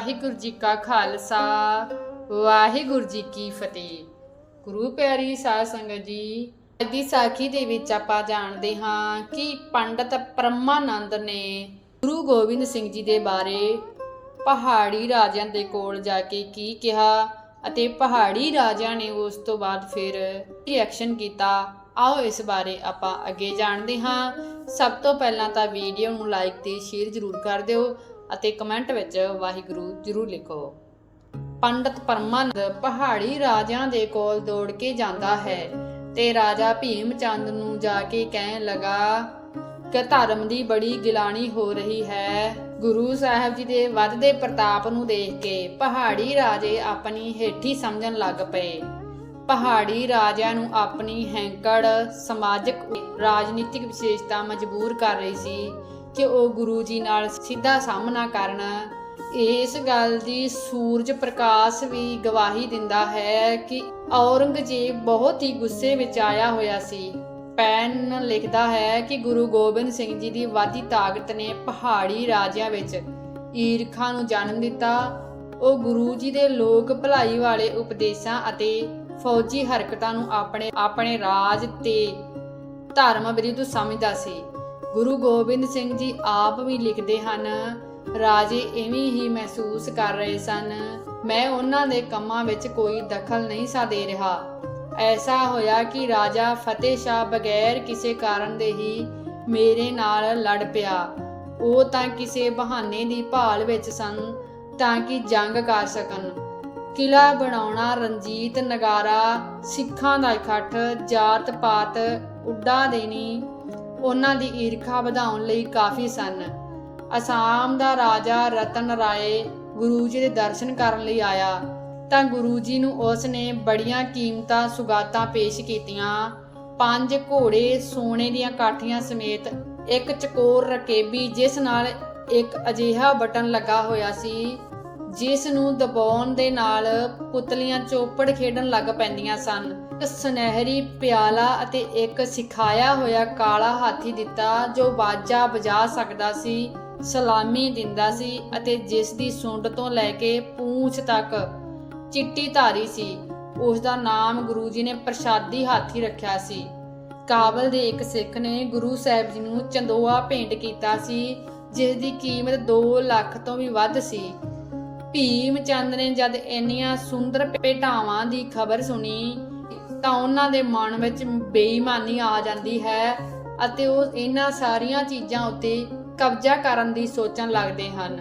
ਵਾਹਿਗੁਰੂ ਜੀ ਕਾ ਖਾਲਸਾ, ਵਾਹਿਗੁਰੂ ਜੀ ਕੀ ਫਤਿਹ। ਗੁਰੂ ਪਿਆਰੀ ਸਾਧ ਸੰਗਤ ਜੀ, ਅੱਜ ਦੀ ਸਾਖੀ ਦੇ ਵਿੱਚ ਆਪਾਂ ਜਾਣਦੇ ਹਾਂ ਕਿ ਪੰਡਤ ਪਰਮਾਨੰਦ ਨੇ ਗੁਰੂ ਗੋਬਿੰਦ ਸਿੰਘ ਜੀ ਦੇ ਬਾਰੇ ਪਹਾੜੀ ਰਾਜਿਆਂ ਦੇ ਕੋਲ ਜਾ ਕੇ ਕੀ ਕਿਹਾ ਅਤੇ ਪਹਾੜੀ ਰਾਜਿਆਂ ਨੇ ਉਸ ਤੋਂ ਬਾਅਦ ਫਿਰ ਰਿਐਕਸ਼ਨ ਕੀਤਾ। ਆਓ ਇਸ ਬਾਰੇ ਆਪਾਂ ਅੱਗੇ ਜਾਣਦੇ ਹਾਂ। ਸਭ ਤੋਂ ਪਹਿਲਾਂ ਤਾਂ ਵੀਡੀਓ ਨੂੰ ਲਾਈਕ ਤੇ ਸ਼ੇਅਰ ਜ਼ਰੂਰ ਕਰ ਦਿਓ ਅਤੇ ਕਮੈਂਟ ਵਿੱਚ ਵਾਹਿਗੁਰੂ ਜ਼ਰੂਰ ਲਿਖੋ। ਪੰਡਤ ਪਰਮਾਨੰਦ ਪਹਾੜੀ ਰਾਜਿਆਂ ਦੇ ਕੋਲ ਦੌੜ ਕੇ ਜਾਂਦਾ ਹੈ ਤੇ ਰਾਜਾ ਭੀਮ ਚੰਦ ਨੂੰ ਜਾ ਕੇ ਕਹਿਣ ਲੱਗਾ, ਕਿ ਧਰਮ ਦੀ ਬੜੀ ਗਿਲਾਣੀ ਹੋ ਰਹੀ ਹੈ। ਗੁਰੂ ਸਾਹਿਬ ਜੀ ਦੇ ਵੱਧਦੇ ਪ੍ਰਤਾਪ ਨੂੰ ਦੇਖ ਕੇ ਪਹਾੜੀ ਰਾਜੇ ਆਪਣੀ ਹੇਠੀ ਸਮਝਣ ਲੱਗ ਪਏ। ਪਹਾੜੀ ਰਾਜਿਆਂ ਨੂੰ ਆਪਣੀ ਹੈਂਕੜ, ਸਮਾਜਿਕ, ਰਾਜਨੀਤਿਕ ਵਿਸ਼ੇਸ਼ਤਾ ਮਜਬੂਰ ਕਰ ਰਹੀ ਸੀ। ਕਿ ਉਹ ਗੁਰੂ ਜੀ ਨਾਲ ਸਿੱਧਾ ਸਾਹਮਣਾ ਕਰਨ, ਇਸ ਗੱਲ ਦੀ ਸੂਰਜ ਪ੍ਰਕਾਸ਼ ਵੀ ਗਵਾਹੀ ਦਿੰਦਾ ਹੈ ਕਿ ਔਰੰਗਜ਼ੇਬ ਬਹੁਤ ਹੀ ਗੁੱਸੇ ਵਿੱਚ ਆਇਆ ਹੋਇਆ ਸੀ। ਪੈਨ ਲਿਖਦਾ ਹੈ ਕਿ ਗੁਰੂ ਗੋਬਿੰਦ ਸਿੰਘ ਜੀ ਦੀ ਵਾਦੀ ਤਾਕਤ ਨੇ ਪਹਾੜੀ ਰਾਜਿਆਂ ਵਿੱਚ ਈਰਖਾ ਨੂੰ ਜਨਮ ਦਿੱਤਾ। ਉਹ ਗੁਰੂ ਜੀ ਦੇ ਲੋਕ ਭਲਾਈ ਵਾਲੇ ਉਪਦੇਸ਼ਾਂ ਅਤੇ ਫੌਜੀ ਹਰਕਤਾਂ ਨੂੰ ਆਪਣੇ ਆਪਣੇ ਰਾਜ ਤੇ ਧਰਮ ਵਿਰੁੱਧ ਸਮਝਦਾ ਸੀ। ਗੁਰੂ ਗੋਬਿੰਦ ਸਿੰਘ ਜੀ ਆਪ ਵੀ ਲਿਖਦੇ ਹਨ, ਰਾਜੇ ਇਵੇਂ ਹੀ ਮਹਿਸੂਸ ਕਰ ਰਹੇ ਸਨ, ਮੈਂ ਉਹਨਾਂ ਦੇ ਕੰਮਾਂ ਵਿੱਚ ਕੋਈ ਦਖਲ ਨਹੀਂ ਸਾ ਦੇ ਰਿਹਾ। ਐਸਾ ਹੋਇਆ ਕਿ ਰਾਜਾ ਫਤਿਹ ਸ਼ਾਹ ਬਗੈਰ ਕਿਸੇ ਕਾਰਨ ਦੇ ਹੀ ਮੇਰੇ ਨਾਲ ਲੜ ਪਿਆ। ਉਹ ਤਾਂ ਕਿਸੇ ਬਹਾਨੇ ਦੀ ਭਾਲ ਵਿੱਚ ਸਨ, ਤਾਂ ਕਿ ਜੰਗ ਕਰ ਸਕਣ। ਕਿਲਾ ਬਣਾਉਣਾ ਰਣਜੀਤ ਨਗਾਰਾ ਸਿੱਖਾਂ ਦਾ ਇਕੱਠ ਜਾਤ ਪਾਤ ਉੱਡਾ ਦੇਣੀ। ਉਹਨਾਂ ਦੀ ਈਰਖਾ ਵਧਾਉਣ ਲਈ ਕਾਫੀ ਸਨ। ਅਸਾਮ ਦਾ ਰਾਜਾ ਰਤਨ ਰਾਏ ਗੁਰੂ ਜੀ ਦੇ ਦਰਸ਼ਨ ਕਰਨ ਲਈ ਆਇਆ। ਤਾਂ ਗੁਰੂ ਜੀ ਨੂੰ ਉਸ ਨੇ ਬੜੀਆਂ ਕੀਮਤਾਂ ਸੁਗਾਤਾਂ ਪੇਸ਼ ਕੀਤੀਆਂ। ਪੰਜ ਘੋੜੇ, ਸੋਨੇ ਦੀਆਂ ਕਾਠੀਆਂ ਸਮੇਤ ਇੱਕ ਚਕੋਰ ਰਕੇਬੀ, ਜਿਸ ਨਾਲ ਇੱਕ ਅਜੀਹਾ ਬਟਨ ਲੱਗਾ ਹੋਇਆ ਸੀ, ਜਿਸ ਨੂੰ ਦਬਾਉਣ ਦੇ ਨਾਲ ਪੁਤਲੀਆਂ ਚੋਪੜ ਖੇਡਣ ਲੱਗ ਪੈਂਦੀਆਂ ਸਨ। ਇੱਕ ਸੁਨਹਿਰੀ, ਪਿਆਲਾ ਅਤੇ ਇੱਕ ਸਿਖਾਇਆ ਹੋਇਆ ਕਾਲਾ ਹਾਥੀ ਦਿੱਤਾ, ਜੋ ਬਾਜਾ ਵਜਾ ਸਕਦਾ ਸੀ, ਸਲਾਮੀ ਦਿੰਦਾ ਸੀ ਅਤੇ ਜਿਸ ਦੀ ਸੁੰਡ ਤੋਂ ਲੈ ਕੇ ਪੂੰਛ ਤੱਕ ਚਿੱਟੀ ਧਾਰੀ ਸੀ। ਉਸ ਦਾ ਨਾਮ ਗੁਰੂ ਜੀ ਨੇ ਪ੍ਰਸ਼ਾਦੀ ਹਾਥੀ ਰੱਖਿਆ ਸੀ। ਕਾਬਲ ਦੇ ਇੱਕ ਸਿੱਖ ਨੇ ਗੁਰੂ ਸਾਹਿਬ ਜੀ ਨੂੰ ਚੰਦੋਆ ਭੇਂਟ ਕੀਤਾ ਸੀ, ਜਿਸ ਦੀ ਕੀਮਤ 2 ਲੱਖ ਤੋਂ ਵੀ ਵੱਧ ਸੀ। ਭੀਮ ਚੰਦ ਨੇ ਜਦ ਇੰਨੀਆਂ ਸੁੰਦਰ ਭੇਟਾਵਾਂ ਦੀ ਖਬਰ ਸੁਣੀ ਤਾਂ ਉਹਨਾਂ ਦੇ ਮਨ ਵਿੱਚ ਬੇਈਮਾਨੀ ਆ ਜਾਂਦੀ ਹੈ ਅਤੇ ਉਹ ਇਹਨਾਂ ਸਾਰੀਆਂ ਚੀਜ਼ਾਂ ਉੱਤੇ ਕਬਜ਼ਾ ਕਰਨ ਦੀ ਸੋਚਣ ਲੱਗਦੇ ਹਨ।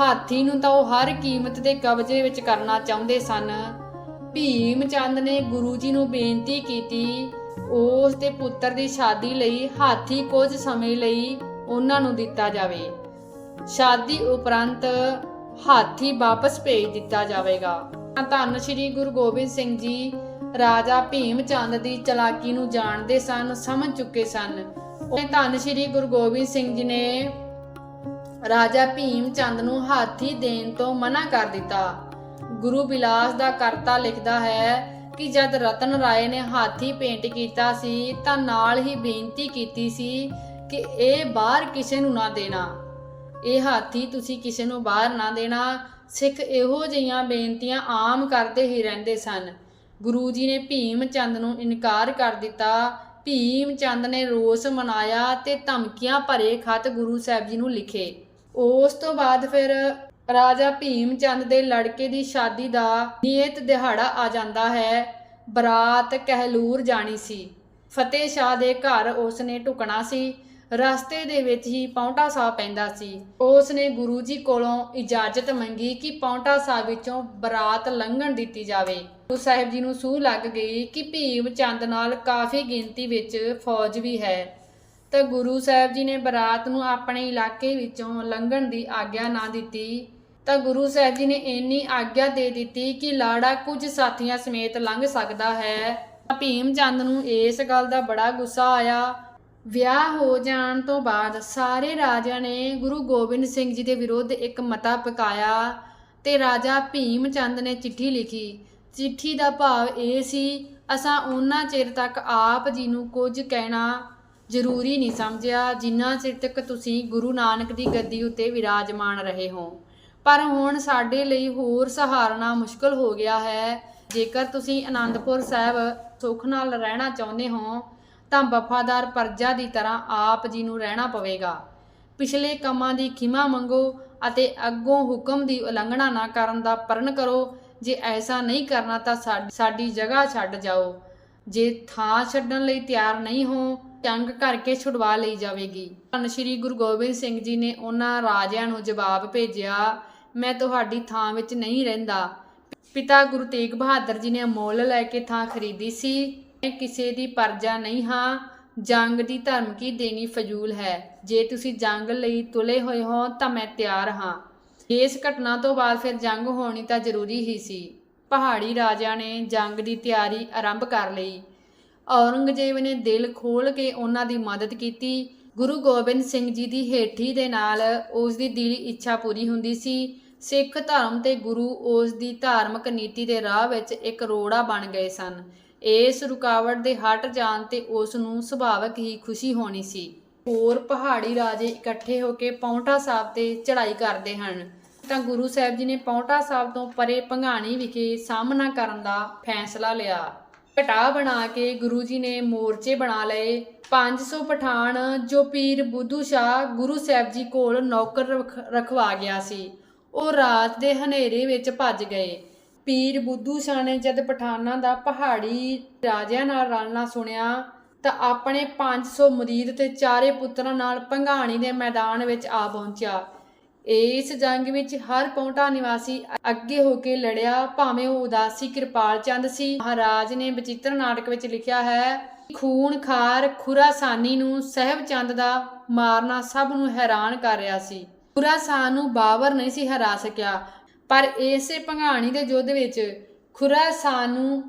ਹਾਥੀ ਨੂੰ ਤਾਂ ਉਹ ਹਰ ਕੀਮਤ ਦੇ ਕਬਜ਼ੇ ਵਿੱਚ ਕਰਨਾ ਚਾਹੁੰਦੇ ਸਨ। ਭੀਮ ਚੰਦ ਨੇ ਗੁਰੂ ਜੀ ਨੂੰ ਬੇਨਤੀ ਕੀਤੀ, ਉਸ ਦੇ ਪੁੱਤਰ ਦੀ ਸ਼ਾਦੀ ਲਈ ਹਾਥੀ ਕੁਝ ਸਮੇਂ ਲਈ ਉਹਨਾਂ ਨੂੰ ਦਿੱਤਾ ਜਾਵੇ। ਸ਼ਾਦੀ ਉਪਰੰਤ ਹਾਥੀ ਵਾਪਸ ਭੇਜ ਦਿੱਤਾ ਜਾਵੇਗਾ। ਧੰਨ ਸ਼੍ਰੀ ਗੁਰੂ ਗੋਬਿੰਦ ਸਿੰਘ ਜੀ ਰਾਜਾ ਭੀਮ ਚੰਦ ਦੀ ਚਲਾਕੀ ਨੂੰ ਜਾਣਦੇ ਸਨ, ਸਮਝ ਚੁੱਕੇ ਸਨ। ਉਹ ਧੰਨ ਸ਼੍ਰੀ ਗੁਰੂ ਗੋਬਿੰਦ ਸਿੰਘ ਜੀ ਨੇ ਰਾਜਾ ਭੀਮ ਚੰਦ ਨੂੰ ਹਾਥੀ ਦੇਣ ਤੋਂ ਮਨਾ ਕਰ ਦਿੱਤਾ। ਗੁਰੂ ਬਿਲਾਸ ਦਾ ਕਰਤਾ ਲਿਖਦਾ ਹੈ ਕਿ ਜਦ ਰਤਨ ਰਾਏ ਨੇ ਹਾਥੀ ਪੇਂਟ ਕੀਤਾ ਸੀ, ਤਾਂ ਨਾਲ ਹੀ ਬੇਨਤੀ ਕੀਤੀ ਸੀ ਕਿ ਇਹ ਬਾਹਰ ਕਿਸੇ ਨੂੰ ਨਾ ਦੇਣਾ। ਇਹ ਹਾਥੀ ਤੁਸੀਂ ਕਿਸੇ ਨੂੰ ਬਾਹਰ ਨਾ ਦੇਣਾ। ਸਿੱਖ ਇਹੋ ਜਿਹੀਆਂ ਬੇਨਤੀਆਂ ਆਮ ਕਰਦੇ ਹੀ ਰਹਿੰਦੇ ਸਨ। ਗੁਰੂ ਜੀ ਨੇ ਭੀਮ ਚੰਦ ਨੂੰ ਇਨਕਾਰ ਕਰ ਦਿੱਤਾ। ਭੀਮ ਚੰਦ ਨੇ ਰੋਸ ਮਨਾਇਆ ਤੇ ਧਮਕੀਆਂ ਭਰੇ ਖਤ ਗੁਰੂ ਸਾਹਿਬ ਜੀ ਨੂੰ ਲਿਖੇ। ਉਸ ਤੋਂ ਬਾਅਦ ਫਿਰ ਰਾਜਾ ਭੀਮ ਚੰਦ ਦੇ ਲੜਕੇ ਦੀ ਸ਼ਾਦੀ ਦਾ ਨਿਯਤ ਦਿਹਾੜਾ ਆ ਜਾਂਦਾ ਹੈ। ਬਰਾਤ ਕਹਿਲੂਰ ਜਾਣੀ ਸੀ। ਫਤਿਹ ਸ਼ਾਹ ਦੇ ਘਰ ਉਸ ਨੇ ਢੁਕਣਾ ਸੀ। ਰਸਤੇ ਦੇ ਵਿੱਚ ਹੀ ਪੌਂਟਾ ਸਾਹਿਬ ਪੈਂਦਾ ਸੀ। ਉਸ ਨੇ ਗੁਰੂ ਜੀ ਕੋਲੋਂ ਇਜਾਜ਼ਤ ਮੰਗੀ ਕਿ ਪੌਂਟਾ ਸਾਹਿਬ ਵਿੱਚੋਂ ਬਰਾਤ ਲੰਘਣ ਦਿੱਤੀ ਜਾਵੇ। ਗੁਰੂ ਸਾਹਿਬ ਜੀ ਨੂੰ ਸੂਹ ਲੱਗ ਗਈ ਕਿ ਭੀਮ ਚੰਦ ਨਾਲ ਕਾਫੀ ਗਿਣਤੀ ਵਿੱਚ ਫੌਜ ਵੀ ਹੈ। ਤਾਂ ਗੁਰੂ ਸਾਹਿਬ ਜੀ ਨੇ ਬਰਾਤ ਨੂੰ ਆਪਣੇ ਇਲਾਕੇ ਵਿੱਚੋਂ ਲੰਘਣ ਦੀ ਆਗਿਆ ਨਾ ਦਿੱਤੀ। ਤਾਂ ਗੁਰੂ ਸਾਹਿਬ ਜੀ ਨੇ ਇੰਨੀ ਆਗਿਆ ਦੇ ਦਿੱਤੀ ਕਿ ਲਾੜਾ ਕੁਝ ਸਾਥੀਆਂ ਸਮੇਤ ਲੰਘ ਸਕਦਾ ਹੈ। ਭੀਮ ਚੰਦ ਨੂੰ ਇਸ ਗੱਲ ਦਾ ਬੜਾ ਗੁੱਸਾ ਆਇਆ। ਵਿਆਹ ਹੋ ਜਾਣ ਤੋਂ ਬਾਅਦ ਸਾਰੇ ਰਾਜਿਆਂ ਨੇ ਗੁਰੂ ਗੋਬਿੰਦ ਸਿੰਘ ਜੀ ਦੇ ਵਿਰੁੱਧ ਇੱਕ ਮਤਾ ਪਕਾਇਆ ਤੇ ਰਾਜਾ ਭੀਮ ਚੰਦ ਨੇ ਚਿੱਠੀ ਲਿਖੀ। ਚਿੱਠੀ ਦਾ ਭਾਵ ਇਹ ਸੀ, ਅਸਾਂ ਉਹਨਾਂ ਚਿਰ ਤੱਕ ਆਪ ਜੀ ਨੂੰ ਕੁਝ ਕਹਿਣਾ ਜ਼ਰੂਰੀ ਨਹੀਂ ਸਮਝਿਆ, ਜਿੰਨਾ ਚਿਰ ਤੱਕ ਤੁਸੀਂ ਗੁਰੂ ਨਾਨਕ ਦੀ ਗੱਦੀ ਉੱਤੇ ਵਿਰਾਜਮਾਨ ਰਹੇ ਹੋ। ਪਰ ਹੁਣ ਸਾਡੇ ਲਈ ਹੋਰ ਸਹਾਰਨਾ ਮੁਸ਼ਕਲ ਹੋ ਗਿਆ ਹੈ। ਜੇਕਰ ਤੁਸੀਂ ਆਨੰਦਪੁਰ ਸਾਹਿਬ ਸੁੱਖ ਨਾਲ ਰਹਿਣਾ ਚਾਹੁੰਦੇ ਹੋ ਤਾਂ ਵਫਾਦਾਰ ਪਰਜਾ ਦੀ ਤਰ੍ਹਾਂ ਆਪ ਜੀ ਨੂੰ ਰਹਿਣਾ ਪਵੇਗਾ। ਪਿਛਲੇ ਕੰਮਾਂ ਦੀ ਖਿਮਾ ਮੰਗੋ ਅਤੇ ਅੱਗੋਂ ਹੁਕਮ ਦੀ ਉਲੰਘਣਾ ਨਾ ਕਰਨ ਦਾ ਪਰਨ ਕਰੋ। ਜੇ ਐਸਾ ਨਹੀਂ ਕਰਨਾ ਤਾਂ ਸਾਡੀ ਜਗ੍ਹਾ ਛੱਡ ਜਾਓ। ਜੇ ਥਾਂ ਛੱਡਣ ਲਈ ਤਿਆਰ ਨਹੀਂ ਹੋ ਜੰਗ ਕਰਕੇ ਛੁਡਵਾ ਲਈ ਜਾਵੇਗੀ। ਧੰਨ ਸ਼੍ਰੀ ਗੁਰੂ ਗੋਬਿੰਦ ਸਿੰਘ ਜੀ ਨੇ ਉਹਨਾਂ ਰਾਜਿਆਂ ਨੂੰ ਜਵਾਬ ਭੇਜਿਆ, ਮੈਂ ਤੁਹਾਡੀ ਥਾਂ ਵਿੱਚ ਨਹੀਂ ਰਹਿੰਦਾ। ਪਿਤਾ ਗੁਰੂ ਤੇਗ ਬਹਾਦਰ ਜੀ ਨੇ ਮੁੱਲ ਲੈ ਕੇ ਥਾਂ ਖਰੀਦੀ ਸੀ। ਕਿਸੇ ਦੀ ਪਰਜਾ ਨਹੀਂ ਹਾਂ, ਜੰਗ ਦੀ ਧਰਮਕੀ ਦੇਣੀ ਫਜ਼ੂਲ ਹੈ। ਜੇ ਤੁਸੀਂ ਜੰਗ ਲਈ ਤੁਲੇ ਹੋਏ ਹੋ ਤਾਂ ਮੈਂ ਤਿਆਰ ਹਾਂ। ਇਸ ਘਟਨਾ ਤੋਂ ਬਾਅਦ ਫਿਰ ਜੰਗ ਹੋਣੀ ਤਾਂ ਜ਼ਰੂਰੀ ਹੀ ਸੀ। ਪਹਾੜੀ ਰਾਜਿਆਂ ਨੇ ਜੰਗ ਦੀ ਤਿਆਰੀ ਆਰੰਭ ਕਰ ਲਈ। ਔਰੰਗਜ਼ੇਬ ਨੇ ਦਿਲ ਖੋਲ ਕੇ ਉਹਨਾਂ ਦੀ ਮਦਦ ਕੀਤੀ। ਗੁਰੂ ਗੋਬਿੰਦ ਸਿੰਘ ਜੀ ਦੀ ਹੇਠੀ ਦੇ ਨਾਲ ਉਸ ਦੀ ਦਿਲੀ ਇੱਛਾ ਪੂਰੀ ਹੁੰਦੀ ਸੀ। ਸਿੱਖ ਧਰਮ ਤੇ ਗੁਰੂ ਉਸ ਦੀ ਧਾਰਮਿਕ ਨੀਤੀ ਦੇ ਰਾਹ ਵਿੱਚ ਇੱਕ ਰੋੜਾ ਬਣ ਗਏ ਸਨ। ਇਸ ਰੁਕਾਵਟ ਦੇ ਹਟ ਜਾਣ ਤੇ ਉਸ ਨੂੰ ਸੁਭਾਵਕ ਹੀ ਖੁਸ਼ੀ ਹੋਣੀ ਸੀ। ਹੋਰ ਪਹਾੜੀ ਰਾਜੇ ਇਕੱਠੇ ਹੋ ਕੇ ਪੌਂਟਾ ਸਾਹਿਬ ਤੇ ਚੜ੍ਹਾਈ ਕਰਦੇ ਹਨ। ਤਾਂ ਗੁਰੂ ਸਾਹਿਬ ਜੀ ਨੇ ਪੌਂਟਾ ਸਾਹਿਬ ਤੋਂ ਪਰੇ ਭੰਗਾਣੀ ਵਿਖੇ ਸਾਹਮਣਾ ਕਰਨ ਦਾ ਫੈਸਲਾ ਲਿਆ। ਘਟਾ ਬਣਾ ਕੇ ਗੁਰੂ ਜੀ ਨੇ ਮੋਰਚੇ ਬਣਾ ਲਏ। 500 ਪਠਾਨ ਜੋ ਪੀਰ ਬੁੱਧੂ ਸ਼ਾਹ ਗੁਰੂ ਸਾਹਿਬ ਜੀ ਕੋਲ ਨੌਕਰ ਰਖ- ਰਖਵਾ ਗਿਆ ਸੀ। ਉਹ ਰਾਤ ਦੇ ਹਨੇਰੇ ਵਿੱਚ ਭੱਜ ਗਏ। ਪੀਰ ਬੁੱਧੂ ਸ਼ਾਹ ਨੇ ਜਦ ਪਠਾਨਾਂ ਦਾ ਪਹਾੜੀ ਰਾਜਿਆਂ ਨਾਲ ਰਲਣਾ ਸੁਣਿਆ, ਤਾਂ ਆਪਣੇ 500 ਮੁਰੀਦ ਤੇ ਚਾਰੇ ਪੁੱਤਰਾਂ ਨਾਲ ਭੰਗਾਣੀ ਦੇ ਮੈਦਾਨ ਵਿੱਚ ਆ ਪਹੁੰਚਿਆ। ਇਸ ਜੰਗ ਵਿੱਚ ਹਰ ਪੌਂਟਾ ਨਿਵਾਸੀ ਅੱਗੇ ਹੋ ਕੇ ਲੜਿਆ, ਭਾਵੇਂ ਉਹ ਉਦਾਸੀ ਕਿਰਪਾਲ ਚੰਦ ਸੀ। ਮਹਾਰਾਜ ਨੇ ਬਚਿੱਤਰ ਨਾਟਕ ਵਿੱਚ ਲਿਖਿਆ ਹੈ, ਖੂਨ ਖਾਰ ਖੁਰਾਸਾਨੀ ਨੂੰ ਸਹਿਬ ਚੰਦ ਦਾ ਮਾਰਨਾ ਸਭ ਨੂੰ ਹੈਰਾਨ ਕਰ ਰਿਹਾ ਸੀ। ਖੁਰਾਸਾਨ ਨੂੰ ਬਾਬਰ ਨਹੀਂ ਸੀ ਹਰਾ ਸਕਿਆ। ਪਰ ਇਸੇ ਭੰਗਾਣੀ ਦੇ ਯੁੱਧ ਵਿੱਚ ਖੁਰਾਸਾਨ ਨੂੰ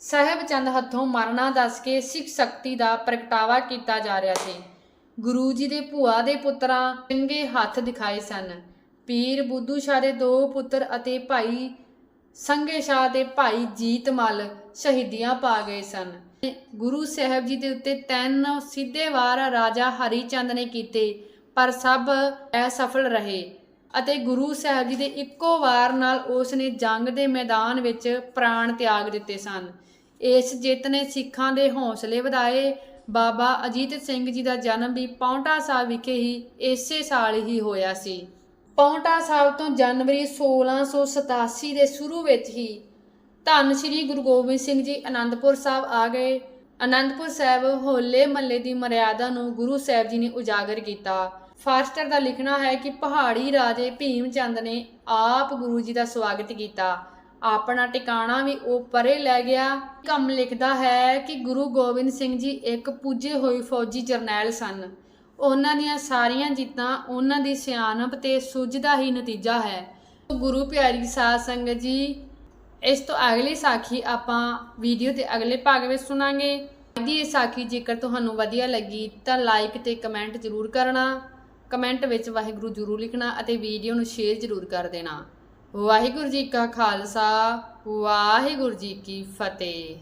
ਸਾਹਿਬ ਚੰਦ ਹੱਥੋਂ ਮਰਨਾ ਦੱਸ ਕੇ ਸਿੱਖ ਸ਼ਕਤੀ ਦਾ ਪ੍ਰਗਟਾਵਾ ਕੀਤਾ ਜਾ ਰਿਹਾ ਸੀ। ਗੁਰੂ ਜੀ ਦੇ ਭੂਆ ਦੇ ਪੁੱਤਰਾਂ ਚੰਗੇ ਹੱਥ ਦਿਖਾਏ ਸਨ। ਪੀਰ ਬੁੱਧੂ ਸ਼ਾਹ ਦੇ ਦੋ ਪੁੱਤਰ ਅਤੇ ਭਾਈ ਸੰਗੇ ਸ਼ਾਹ ਦੇ ਭਾਈ ਜੀਤਮਲ ਸ਼ਹੀਦੀਆਂ ਪਾ ਗਏ ਸਨ। ਗੁਰੂ ਸਾਹਿਬ ਜੀ ਦੇ ਉੱਤੇ ਤਿੰਨ ਸਿੱਧੇ ਵਾਰ ਰਾਜਾ ਹਰੀ ਚੰਦ ਨੇ ਕੀਤੇ, ਪਰ ਸਭ ਅਸਫਲ ਰਹੇ। ਅਤੇ ਗੁਰੂ ਸਾਹਿਬ ਜੀ ਦੇ ਇੱਕੋ ਵਾਰ ਨਾਲ ਉਸ ਨੇ ਜੰਗ ਦੇ ਮੈਦਾਨ ਵਿੱਚ ਪ੍ਰਾਣ ਤਿਆਗ ਦਿੱਤੇ ਸਨ। ਇਸ ਜਿੱਤ ਨੇ ਸਿੱਖਾਂ ਦੇ ਹੌਸਲੇ ਵਧਾਏ, ਬਾਬਾ ਅਜੀਤ ਸਿੰਘ ਜੀ ਦਾ ਜਨਮ ਵੀ ਪੌਂਟਾ ਸਾਹਿਬ ਵਿਖੇ ਹੀ ਇਸੇ ਸਾਲ ਹੀ ਹੋਇਆ ਸੀ। ਪੌਂਟਾ ਸਾਹਿਬ ਤੋਂ ਜਨਵਰੀ 1687 ਦੇ ਸ਼ੁਰੂ ਵਿੱਚ ਹੀ ਧੰਨ ਸ਼੍ਰੀ ਗੁਰੂ ਗੋਬਿੰਦ ਸਿੰਘ ਜੀ ਅਨੰਦਪੁਰ ਸਾਹਿਬ ਆ ਗਏ। ਅਨੰਦਪੁਰ ਸਾਹਿਬ ਹੋਲੇ ਮਹੱਲੇ ਦੀ ਮਰਿਆਦਾ ਨੂੰ ਗੁਰੂ ਸਾਹਿਬ ਜੀ ਨੇ ਉਜਾਗਰ ਕੀਤਾ। ਫਾਰਸਟਰ ਦਾ ਲਿਖਣਾ ਹੈ ਕਿ ਪਹਾੜੀ ਰਾਜੇ ਭੀਮ ਚੰਦ ਨੇ ਆਪ ਗੁਰੂ ਜੀ ਦਾ ਸਵਾਗਤ ਕੀਤਾ। ਆਪਣਾ ਟਿਕਾਣਾ ਵੀ ਉਹ ਪਰੇ ਲੈ ਗਿਆ। ਕੰਮ ਲਿਖਦਾ ਹੈ ਕਿ ਗੁਰੂ ਗੋਬਿੰਦ ਸਿੰਘ ਜੀ ਇੱਕ ਪੂਜੇ ਹੋਏ ਫੌਜੀ ਜਰਨੈਲ ਸਨ। ਉਹਨਾਂ ਦੀਆਂ ਸਾਰੀਆਂ ਜਿੱਤਾਂ ਉਹਨਾਂ ਦੀ ਸਿਆਣਪ ਤੇ ਸੁੱਝ ਦਾ ਹੀ ਨਤੀਜਾ ਹੈ। ਗੁਰੂ ਪਿਆਰੀ ਸਾਧ ਸੰਗਤ ਜੀ, ਇਸ ਤੋਂ ਅਗਲੀ ਸਾਖੀ ਆਪਾਂ ਵੀਡੀਓ ਦੇ ਅਗਲੇ ਭਾਗ ਵਿੱਚ ਸੁਣਾਂਗੇ। ਅੱਜ ਦੀ ਇਹ ਸਾਖੀ ਜੇਕਰ ਤੁਹਾਨੂੰ ਵਧੀਆ ਲੱਗੀ ਤਾਂ ਲਾਈਕ ਤੇ ਕਮੈਂਟ ਜ਼ਰੂਰ ਕਰਨਾ। ਕਮੈਂਟ ਵਿੱਚ ਵਾਹਿਗੁਰੂ ਜ਼ਰੂਰ ਲਿਖਣਾ ਅਤੇ ਵੀਡੀਓ ਨੂੰ ਸ਼ੇਅਰ ਜ਼ਰੂਰ ਕਰ ਦੇਣਾ। ਵਾਹਿਗੁਰੂ ਜੀ ਕਾ ਖਾਲਸਾ, ਵਾਹਿਗੁਰੂ ਜੀ ਕੀ ਫਤਿਹ।